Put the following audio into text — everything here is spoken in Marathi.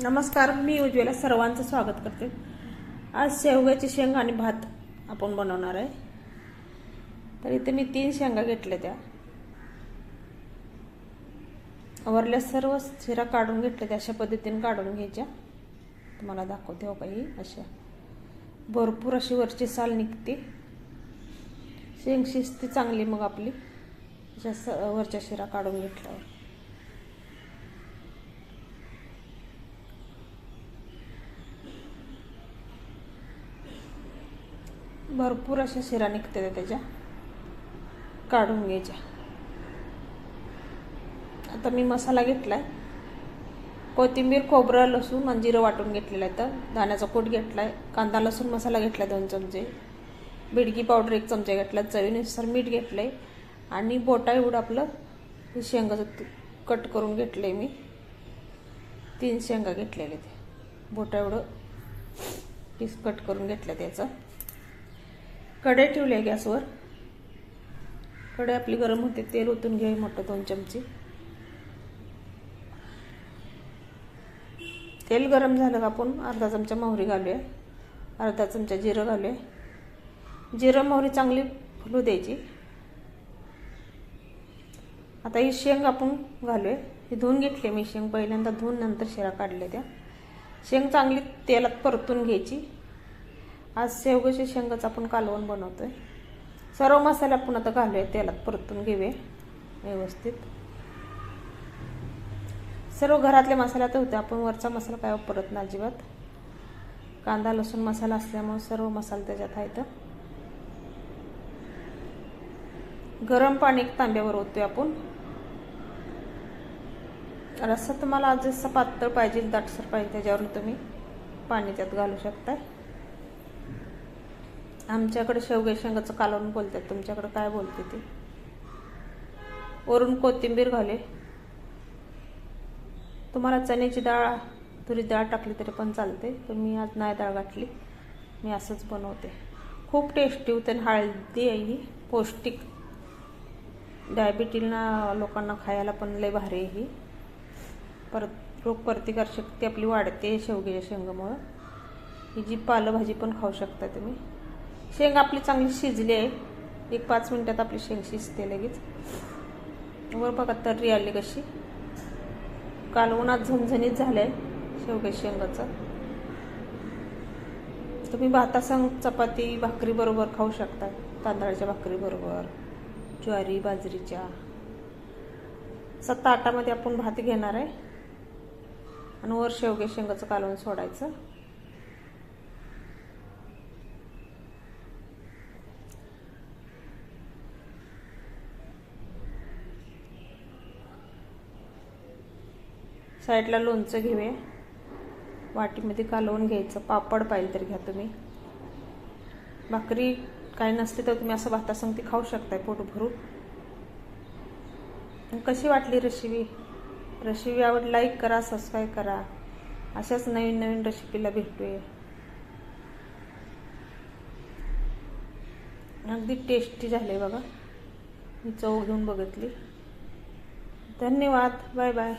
नमस्कार मी उज्ज्वला सर्वांचं स्वागत करते. आज शेवग्याची शेंग आणि भात आपण बनवणार आहे. तर इथे मी तीन शेंगा घेतल्या त्या. वरल्या सर्व शिरा काढून घेतल्या त्या अशा पद्धतीने काढून घ्यायच्या. तुम्हाला दाखवते हो काही अशा. भरपूर अशी वरची साल निघते. शेंग शिजते चांगली मग आपली. अशा स वरच्या शिरा काढून घेतल्यावर. भरपूर अशा शिरा निघते त्याच्या. काढून घ्यायच्या. आता मी मसाला घेतला आहे कोथिंबीर खोबरं लसूण आणि जिरं वाटून घेतलेलं आहे तर. दाण्याचा कूट घेतला आहे कांदा लसूण मसाला घेतला दोन चमचे. बिडकी पावडर एक चमचा घेतला चवीनुसार मीठ घेतलं आहे आणि बोटा एवढं आपलं हे शेंगाचं कट करून घेतलं आहे मी. तीन शेंगा घेतलेले ते बोटा एवढं पीस कट करून घेतलं त्याचं कढई ठेवली आहे गॅसवर. कढई आपली गरम होते तेल ओतून घ्यावी मोठं दोन चमचे. तेल गरम झालं का आपण अर्धा चमचा मोहरी घालूया अर्धा चमचा जिरं घालूया जिरं मोहरी चांगली फुलू द्यायची. आता ही शेंग आपण घालूया ही धुवून घेतली मी शेंग पहिल्यांदा धुवून नंतर शिरा काढल्या त्या. शेंग चांगली तेलात परतून घ्यायची. आज शेवगाच्या शेंगाचं आपण कालवण बनवतोय. सर्व मसाले आपण आता घालूया तेलात परतून घेऊया व्यवस्थित. सर्व घरातले मसाले तर होते आपण वरचा मसाला काय वापरत नाही अजिबात. कांदा लसूण मसाला असल्यामुळे सर्व मसाले त्याच्यात आहेत. गरम पाणी एक तांब्यावर ओततोय आपण. रस्सा तुम्हाला जसं पातळ पाहिजे दाटसर पाहिजे त्याच्यावरून तुम्ही पाणी त्यात घालू शकताय. आमच्याकडे शेवगे शेंगाचं कालवण बोलतात. तुमच्याकडे काय बोलते ते? वरून कोथिंबीर घाले. तुम्हाला चण्याची डाळ तुरी डाळ टाकली तरी पण चालते. तर मी आज नाही डाळ घातली. मी असंच बनवते. खूप टेस्टी होते आणि हळदी आहे ही. पौष्टिक. डायबिटीजना लोकांना खायला पण लय भारी आहे ही. परत रोगप्रतिकार शक्ती आपली वाढते शेवग्याच्या शेंगामुळं. ही जी पालंभाजी पण खाऊ शकता तुम्ही. शेंग आपली चांगली शिजली आहे. एक पाच मिनटात आपली शेंग शिजते लगेच. वर बघा तर्री आली कशी. कालवणात झणझणीत झालंय शेवग्या शेंगाचं. तुम्ही भातासंग चपाती भाकरी बरोबर खाऊ शकता. तांदळाच्या भाकरी बरोबर ज्वारी बाजरीच्या. सत्ता आटामध्ये आपण भात घेणार आहे. आणि वर शेवगे शेंगाचं कालवण सोडायचं. साईडला लोणचं घेऊया वाटीमध्ये कालवून घ्यायचं. पापड पाहिजे तर घ्या तुम्ही. भाकरी काय नसते तर तुम्ही असं भातासंग ती खाऊ शकताय पोट भरून कशी वाटली रेसिपी रेसिपी आवड लाईक करा सबस्क्राईब करा. अशाच नवीन नवीन रेसिपीला भेटूया. अगदी टेस्टी झाले बघा. मी चव घेऊन बघितली. धन्यवाद. Bye bye